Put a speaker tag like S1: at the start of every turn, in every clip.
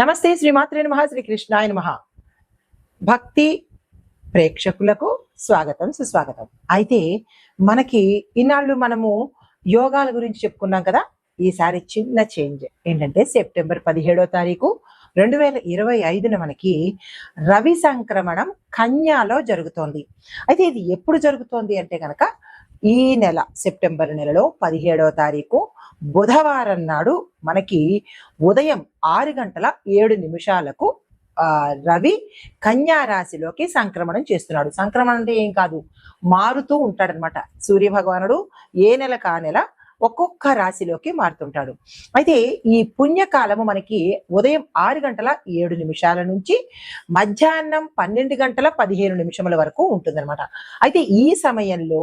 S1: నమస్తే శ్రీమాత్రే నమ శ్రీ కృష్ణాయ నమ. భక్తి ప్రేక్షకులకు స్వాగతం సుస్వాగతం. అయితే మనకి ఇన్నాళ్ళు మనము యోగాల గురించి చెప్పుకున్నాం కదా ఈసారి చిన్న చేంజ్. ఏంటంటే సెప్టెంబర్ పదిహేడో తారీఖు రెండు వేల ఇరవై ఐదున మనకి రవి సంక్రమణం కన్యాలో జరుగుతోంది. అయితే ఇది ఎప్పుడు జరుగుతోంది అంటే కనుక ఈ నెల సెప్టెంబర్ నెలలో పదిహేడవ తారీఖు బుధవారం నాడు మనకి ఉదయం ఆరు గంటల ఏడు నిమిషాలకు రవి కన్యా రాశిలోకి సంక్రమణం చేస్తున్నాడు. సంక్రమణం అంటే ఏం కాదు మారుతూ ఉంటాడనమాట సూర్య భగవానుడు ఏ నెల కా నెల ఒక్కొక్క రాశిలోకి మారుతుంటాడు. అయితే ఈ పుణ్యకాలము మనకి ఉదయం ఆరు గంటల ఏడు నిమిషాల నుంచి మధ్యాహ్నం పన్నెండు గంటల పదిహేను నిమిషముల వరకు ఉంటుందన్నమాట. అయితే ఈ సమయంలో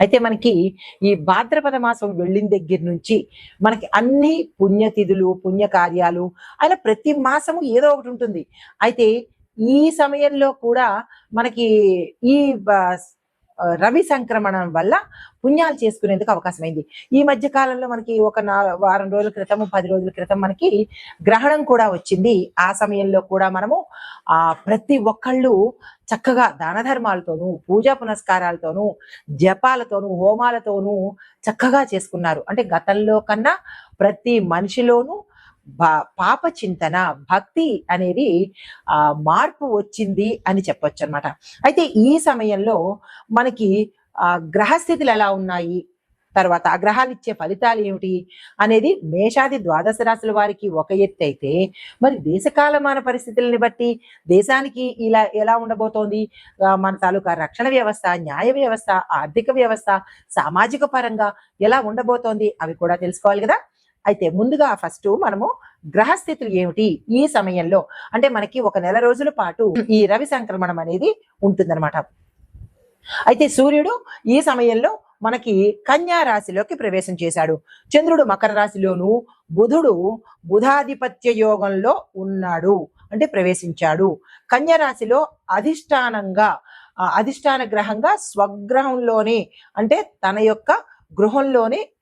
S1: అయితే మనకి ఈ భాద్రపద మాసం వెళ్ళిన దగ్గర నుంచి మనకి అన్ని పుణ్యతిథులు పుణ్య కార్యాలు అలా ప్రతి మాసము ఏదో ఒకటి ఉంటుంది. అయితే ఈ సమయంలో కూడా మనకి ఈ రవి సంక్రమణం వల్ల పుణ్యాలు చేసుకునేందుకు అవకాశం అయింది ఈ మధ్య కాలంలో మనకి ఒక వారం రోజుల క్రితం పది రోజుల క్రితం మనకి గ్రహణం కూడా వచ్చింది. ఆ సమయంలో కూడా మనము ఆ ప్రతి ఒక్కళ్ళు చక్కగా దాన ధర్మాలతోనూ పూజా పునస్కారాలతోనూ జపాలతోనూ హోమాలతోనూ చక్కగా చేసుకున్నారు. అంటే గతంలో కన్నా ప్రతి మనిషిలోనూ పాప చింతన భక్తి అనేది ఆ మార్పు వచ్చింది అని చెప్పొచ్చు అనమాట అయితే ఈ సమయంలో మనకి ఆ గ్రహస్థితులు ఎలా ఉన్నాయి? తర్వాత ఆ గ్రహాలు ఇచ్చే ఫలితాలు ఏమిటి? అనేది మేషాది ద్వాదశ రాశుల వారికి ఒక ఎత్తు అయితే మరి దేశకాలమాన పరిస్థితులని బట్టి దేశానికి ఇలా ఎలా ఉండబోతోంది? మన తాలూకా రక్షణ వ్యవస్థ న్యాయ వ్యవస్థ ఆర్థిక వ్యవస్థ సామాజిక పరంగా ఎలా ఉండబోతోంది? అవి కూడా తెలుసుకోవాలి కదా? అయితే ముందుగా ఫస్ట్ మనము గ్రహస్థితులు ఏమిటి ఈ సమయంలో? అంటే మనకి ఒక నెల రోజుల పాటు ఈ రవి సంక్రమణం అనేది ఉంటుందన్నమాట. అయితే సూర్యుడు ఈ సమయంలో మనకి కన్యా రాశిలోకి ప్రవేశం చేశాడు. చంద్రుడు మకర రాశిలోను బుధుడు బుధాధిపత్య యోగంలో ఉన్నాడు. అంటే ప్రవేశించాడు. కన్యా రాశిలో అధిష్టానంగా అధిష్టాన గ్రహంగా స్వగ్రహంలోనే అంటే తన యొక్క గృహంలోనే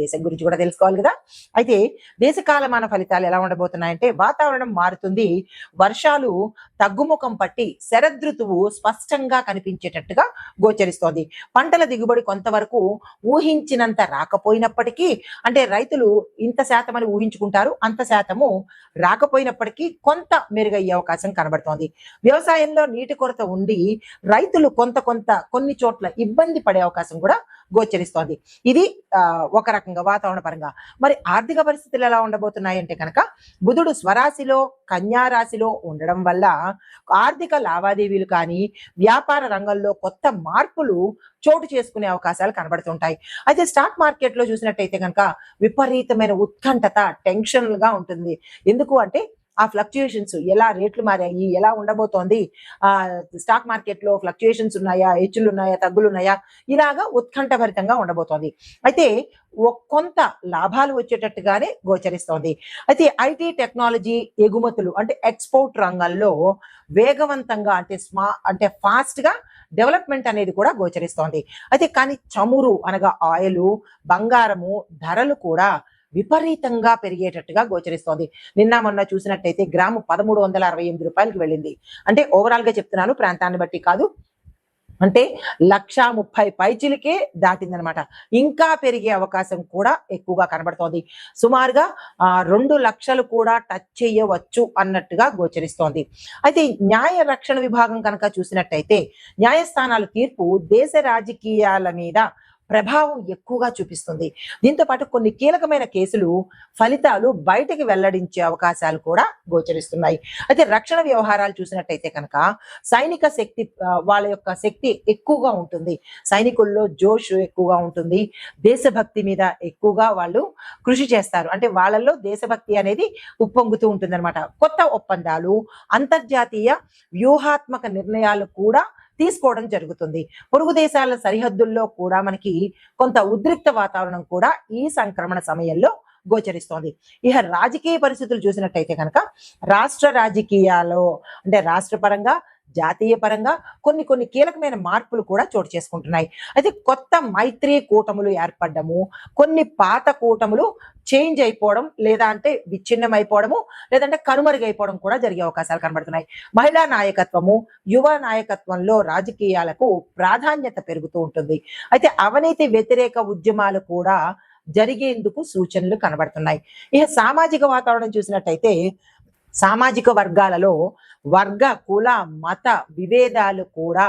S1: దేశం గురించి కూడా తెలుసుకోవాలి కదా. అయితే దేశకాలమాన ఫలితాలు ఎలా ఉండబోతున్నాయంటే వాతావరణం మారుతుంది. వర్షాలు తగ్గుముఖం పట్టి శరదృతువు స్పష్టంగా కనిపించేటట్టుగా గోచరిస్తోంది. పంటల దిగుబడి కొంతవరకు ఊహించినంత రాకపోయినప్పటికీ అంటే రైతులు ఇంత శాతం అని ఊహించుకుంటారు అంత శాతము రాకపోయినప్పటికీ కొంత మెరుగయ్యే అవకాశం కనబడుతోంది. వ్యవసాయంలో నీటి కొరత ఉండి రైతులు కొంత కొంత కొన్ని చోట్ల ఇబ్బంది పడే అవకాశం కూడా గోచరిస్తోంది. ఇది ఒక రకంగా వాతావరణ పరంగా. మరి ఆర్థిక పరిస్థితులు ఎలా ఉండబోతున్నాయి అంటే కనుక బుధుడు స్వరాశిలో కన్యారాశిలో ఉండడం వల్ల ఆర్థిక లావాదేవీలు కానీ వ్యాపార రంగంలో కొత్త మార్పులు చోటు చేసుకునే అవకాశాలు కనబడుతుంటాయి. అయితే స్టాక్ మార్కెట్లో చూసినట్టయితే కనుక విపరీతమైన ఉత్కంఠత టెన్షన్గా ఉంటుంది. ఎందుకు అంటే ఆ ఫ్లక్చుయేషన్స్ ఎలా రేట్లు మారాయి ఎలా ఉండబోతోంది ఆ స్టాక్ మార్కెట్లో ఫ్లక్చుయేషన్స్ ఉన్నాయా హెచ్చులు ఉన్నాయా తగ్గులు ఉన్నాయా ఇలాగా ఉత్కంఠభరితంగా ఉండబోతోంది. అయితే ఒ- కొంత లాభాలు వచ్చేటట్టుగానే గోచరిస్తోంది. అయితే ఐటీ టెక్నాలజీ ఎగుమతులు అంటే ఎక్స్పోర్ట్ రంగంలో వేగవంతంగా అంటే స్మా అంటే ఫాస్ట్గా డెవలప్మెంట్ అనేది కూడా గోచరిస్తోంది. అయితే కానీ చమురు అనగా ఆయిల్ బంగారము ధరలు కూడా విపరీతంగా పెరిగేటట్టుగా గోచరిస్తోంది. నిన్న మొన్న చూసినట్టయితే గ్రాము పదమూడు వందల అరవై ఎనిమిది రూపాయలకి వెళ్ళింది. అంటే ఓవరాల్గా చెప్తున్నాను ప్రాంతాన్ని బట్టి కాదు. అంటే లక్ష ముప్పై పైచిలకే దాటిందనమాట. ఇంకా పెరిగే అవకాశం కూడా ఎక్కువగా కనబడుతోంది. సుమారుగా ఆ రెండు లక్షలు కూడా టచ్ చేయవచ్చు అన్నట్టుగా గోచరిస్తోంది. అయితే న్యాయ రక్షణ విభాగం కనుక చూసినట్టయితే న్యాయస్థానాల తీర్పు దేశ రాజకీయాల మీద ప్రభావం ఎక్కువగా చూపిస్తుంది. దీంతో పాటు కొన్ని కీలకమైన కేసులు ఫలితాలు బయటకు వెల్లడించే అవకాశాలు కూడా గోచరిస్తున్నాయి. అయితే రక్షణ వ్యవహారాలు చూసినట్టయితే కనుక సైనిక శక్తి వాళ్ళ యొక్క శక్తి ఎక్కువగా ఉంటుంది. సైనికుల్లో జోష్ ఎక్కువగా ఉంటుంది. దేశభక్తి మీద ఎక్కువగా వాళ్ళు కృషి చేస్తారు. అంటే వాళ్ళల్లో దేశభక్తి అనేది ఉప్పొంగుతూ ఉంటుంది కొత్త ఒప్పందాలు అంతర్జాతీయ వ్యూహాత్మక నిర్ణయాలు కూడా తీసుకోవడం జరుగుతుంది. పొరుగు దేశాల సరిహద్దుల్లో కూడా మనకి కొంత ఉద్రిక్త వాతావరణం కూడా ఈ సంక్రమణ సమయంలో గోచరిస్తోంది. ఇక రాజకీయ పరిస్థితులు చూసినట్టయితే కనుక రాష్ట్ర రాజకీయాల్లో అంటే రాష్ట్ర పరంగా జాతీయ పరంగా కొన్ని కొన్ని కీలకమైన మార్పులు కూడా చోటు చేసుకుంటున్నాయి. అయితే కొత్త మైత్రి కూటములు ఏర్పడము కొన్ని పాత కూటములు చేంజ్ అయిపోవడం లేదా అంటే విచ్ఛిన్నం అయిపోవడము లేదంటే కనుమరుగైపోవడం కూడా జరిగే అవకాశాలు కనబడుతున్నాయి. మహిళా నాయకత్వము యువ నాయకత్వంలో రాజకీయాలకు ప్రాధాన్యత పెరుగుతూ ఉంటుంది. అయితే అవినీతి వ్యతిరేక ఉద్యమాలు కూడా జరిగేందుకు సూచనలు కనబడుతున్నాయి. ఇక సామాజిక వాతావరణం చూసినట్టయితే సామాజిక వర్గాలలో వర్గ కుల మత విభేదాలు కూడా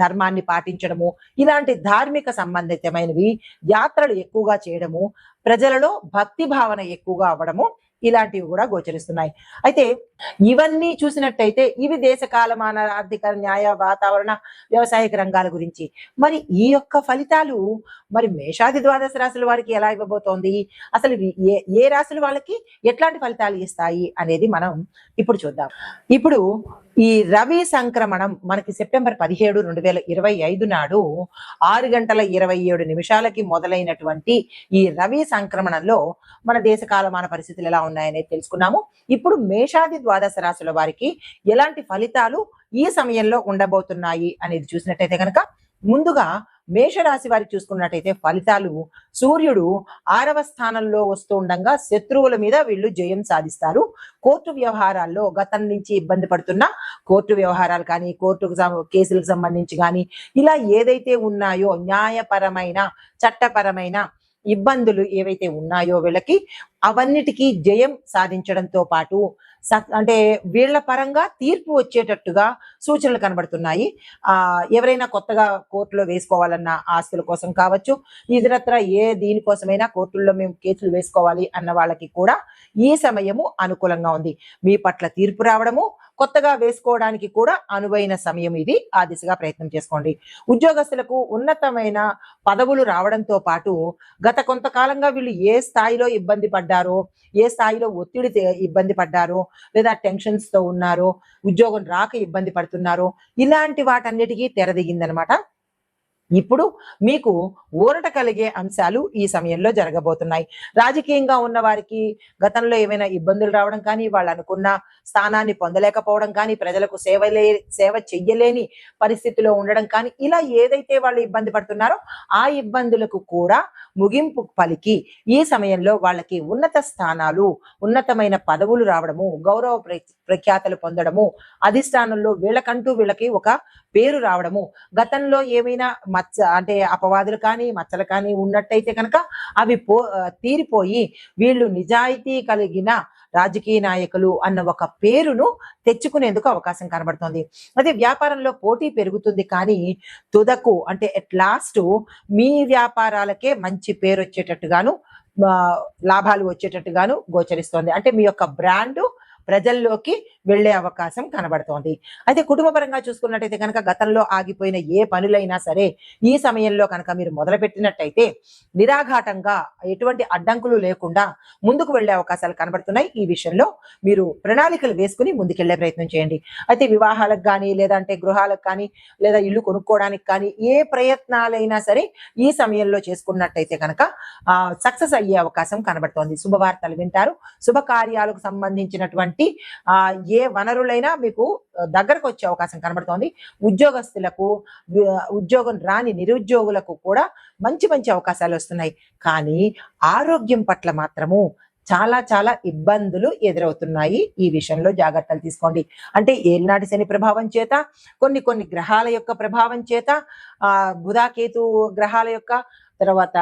S1: ధర్మాన్ని పాటించడము ఇలాంటి ధార్మిక సంబంధితమైనవి యాత్రలు ఎక్కువగా చేయడము ప్రజలలో భక్తి భావన ఎక్కువగా అవ్వడము ఇలాంటివి కూడా గోచరిస్తున్నాయి. అయితే ఇవన్నీ చూసినట్టయితే ఇవి దేశ కాలమాన ఆర్థిక న్యాయ వాతావరణ వ్యవసాయక రంగాల గురించి. మరి ఈ యొక్క ఫలితాలు మరి మేషాది ద్వాదశ రాశుల వారికి ఎలా ఇవ్వబోతోంది? అసలు ఏ ఏ రాశుల వాళ్ళకి ఎట్లాంటి ఫలితాలు ఇస్తాయి అనేది మనం ఇప్పుడు చూద్దాం. ఇప్పుడు ఈ రవి సంక్రమణం మనకి సెప్టెంబర్ పదిహేడు రెండు వేల ఇరవై ఐదు నాడు ఆరు గంటల ఇరవై ఏడు నిమిషాలకి మొదలైనటువంటి ఈ రవి సంక్రమణంలో మన దేశ కాలమాన పరిస్థితులు ఎలా ఉన్నాయనేది తెలుసుకున్నాము. ఇప్పుడు మేషాది ద్వాదశ రాశుల వారికి ఎలాంటి ఫలితాలు ఈ సమయంలో ఉండబోతున్నాయి అనేది చూసినట్టయితే కనుక ముందుగా మేషరాశి వారికి చూసుకున్నట్టయితే ఫలితాలు సూర్యుడు ఆరవ స్థానంలో వస్తూ ఉండగా శత్రువుల మీద వీళ్ళు జయం సాధిస్తారు. కోర్టు వ్యవహారాల్లో గతం నుంచి ఇబ్బంది పడుతున్న కోర్టు వ్యవహారాలు కానీ కోర్టుకు కేసులకు సంబంధించి కానీ ఇలా ఏదైతే ఉన్నాయో న్యాయపరమైన చట్టపరమైన ఇబ్బందులు ఏవైతే ఉన్నాయో వీళ్ళకి అవన్నిటికీ జయం సాధించడంతో పాటు అంటే వీళ్ళ పరంగా తీర్పు వచ్చేటట్టుగా సూచనలు కనబడుతున్నాయి. ఆ ఎవరైనా కొత్తగా కోర్టులో వేసుకోవాలన్న ఆస్తుల కోసం కావచ్చు ఇతరత్ర ఏ దీనికోసమైనా కోర్టుల్లో మేము కేసులు వేసుకోవాలి అన్న వాళ్ళకి కూడా ఈ సమయము అనుకూలంగా ఉంది. మీ పట్ల తీర్పు రావడము కొత్తగా వేసుకోవడానికి కూడా అనువైన సమయం ఇది. ఆ దిశగా ప్రయత్నం చేసుకోండి. ఉద్యోగస్తులకు ఉన్నతమైన పదవులు రావడంతో పాటు గత కొంతకాలంగా వీళ్ళు ఏ స్థాయిలో ఇబ్బంది పడ్డారో ఏ స్థాయిలో ఒత్తిడి ఇబ్బంది పడ్డారో లేదా టెన్షన్స్తో ఉన్నారో ఉద్యోగం రాక ఇబ్బంది పడుతున్నారో ఇలాంటి వాటన్నిటికీ తెరదిగిందనమాట. ఇప్పుడు మీకు ఊరట కలిగే అంశాలు ఈ సమయంలో జరగబోతున్నాయి. రాజకీయంగా ఉన్న వారికి గతంలో ఏమైనా ఇబ్బందులు రావడం కానీ వాళ్ళు అనుకున్న స్థానాన్ని పొందలేకపోవడం కానీ ప్రజలకు సేవ సేవ చెయ్యలేని పరిస్థితిలో ఉండడం కానీ ఇలా ఏదైతే వాళ్ళు ఇబ్బంది పడుతున్నారో ఆ ఇబ్బందులకు కూడా ముగింపు పలికి ఈ సమయంలో వాళ్ళకి ఉన్నత స్థానాలు ఉన్నతమైన పదవులు రావడము గౌరవ ప్ర- ప్రఖ్యాతలు పొందడము అధిష్టానంలో వీళ్ళకంటూ వీళ్ళకి ఒక పేరు రావడము గతంలో ఏమైనా మచ్చ అంటే అపవాదులు కానీ మచ్చలు కానీ ఉన్నట్టయితే కనుక అవి పో తీరిపోయి వీళ్ళు నిజాయితీ కలిగిన రాజకీయ నాయకులు అన్న ఒక పేరును తెచ్చుకునేందుకు అవకాశం కనబడుతోంది. అదే వ్యాపారంలో పోటీ పెరుగుతుంది కానీ తుదకు అంటే ఎట్ లాస్ట్ మీ వ్యాపారాలకే మంచి పేరు వచ్చేటట్టుగాను లాభాలు వచ్చేటట్టుగాను గోచరిస్తోంది. అంటే మీ యొక్క బ్రాండ్ ప్రజల్లోకి వెళ్ళే అవకాశం కనబడుతోంది. అయితే కుటుంబ పరంగా చూసుకున్నట్టయితే కనుక గతంలో ఆగిపోయిన ఏ పనులైనా సరే ఈ సమయంలో కనుక మీరు మొదలుపెట్టినట్టయితే నిరాఘాటంగా ఎటువంటి అడ్డంకులు లేకుండా ముందుకు వెళ్ళే అవకాశాలు కనబడుతున్నాయి. ఈ విషయంలో మీరు ప్రణాళికలు వేసుకుని ముందుకెళ్ళే ప్రయత్నం చేయండి. అయితే వివాహాలకు కానీ లేదంటే గృహాలకు కానీ లేదా ఇల్లు కొనుక్కోవడానికి కానీ ఏ ప్రయత్నాలైనా సరే ఈ సమయంలో చేసుకున్నట్టయితే కనుక సక్సెస్ అయ్యే అవకాశం కనబడుతోంది. శుభవార్తలు వింటారు. శుభకార్యాలకు సంబంధించినటువంటి ఆ, ఏ వనరులైనా మీకు దగ్గరకు వచ్చే అవకాశం కనబడుతోంది. ఉద్యోగస్తులకు ఉద్యోగం రాని నిరుద్యోగులకు కూడా మంచి మంచి అవకాశాలు వస్తున్నాయి. కానీ ఆరోగ్యం పట్ల మాత్రము చాలా చాలా ఇబ్బందులు ఎదురవుతున్నాయి. ఈ విషయంలో జాగ్రత్తలు తీసుకోండి. అంటే ఏలినాటి శని ప్రభావం చేత కొన్ని కొన్ని గ్రహాల యొక్క ప్రభావం చేత ఆ బుధాకేతు గ్రహాల యొక్క తర్వాత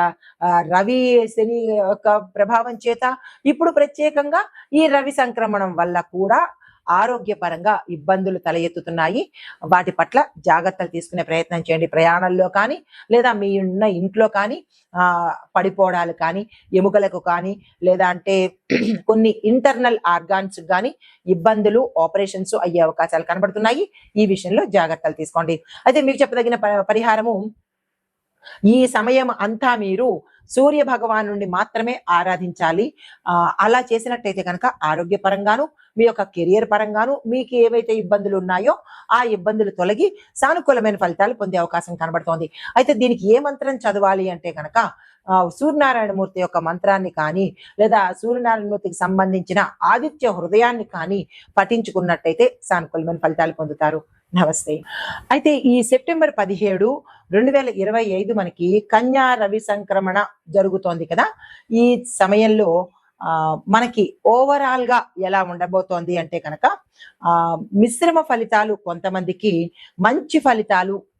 S1: రవి శని యొక్క ప్రభావం చేత ఇప్పుడు ప్రత్యేకంగా ఈ రవి సంక్రమణం వల్ల కూడా ఆరోగ్యపరంగా ఇబ్బందులు తల ఎత్తుతున్నాయి వాటి పట్ల జాగ్రత్తలు తీసుకునే ప్రయత్నం చేయండి. ప్రయాణంలో కానీ లేదా మీ ఉన్న ఇంట్లో కానీ పడిపోవడాలు కానీ ఎముకలకు కానీ లేదా అంటే కొన్ని ఇంటర్నల్ ఆర్గాన్స్ కానీ ఇబ్బందులు ఆపరేషన్స్ అయ్యే అవకాశాలు కనబడుతున్నాయి. ఈ విషయంలో జాగ్రత్తలు తీసుకోండి. అయితే మీకు చెప్పదగిన ప- పరిహారము ఈ సమయం అంతా మీరు సూర్య భగవాను మాత్రమే ఆరాధించాలి. ఆ, అలా చేసినట్టయితే కనుక ఆరోగ్యపరంగాను మీ యొక్క కెరియర్ పరంగాను మీకు ఏవైతే ఇబ్బందులు ఉన్నాయో ఆ ఇబ్బందులు తొలగి సానుకూలమైన ఫలితాలు పొందే అవకాశం కనబడుతోంది. అయితే దీనికి ఏ మంత్రం చదవాలి అంటే కనుక సూర్యనారాయణమూర్తి యొక్క మంత్రాన్ని కానీ లేదా సూర్యనారాయణమూర్తికి సంబంధించిన ఆదిత్య హృదయాన్ని కానీ పఠించుకున్నట్టయితే సానుకూలమైన ఫలితాలు పొందుతారు. నమస్తే. అయితే ఈ సెప్టెంబర్ పదిహేడు రెండు వేల ఇరవై ఐదు మనకి కన్యా రవి సంక్రమణ జరుగుతోంది కదా. ఈ సమయంలో ఆ మనకి ఓవరాల్గా ఎలా ఉండబోతోంది అంటే కనుక ఆ మిశ్రమ ఫలితాలు కొంతమందికి మంచి ఫలితాలు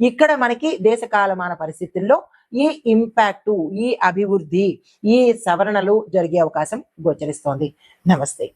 S1: ఇక్కడ మనకి దేశ కాలమాన పరిస్థితుల్లో ఈ ఇంపాక్ట్ ఈ అభివృద్ధి ఈ సవరణలు జరిగే అవకాశం గోచరిస్తోంది. నమస్తే.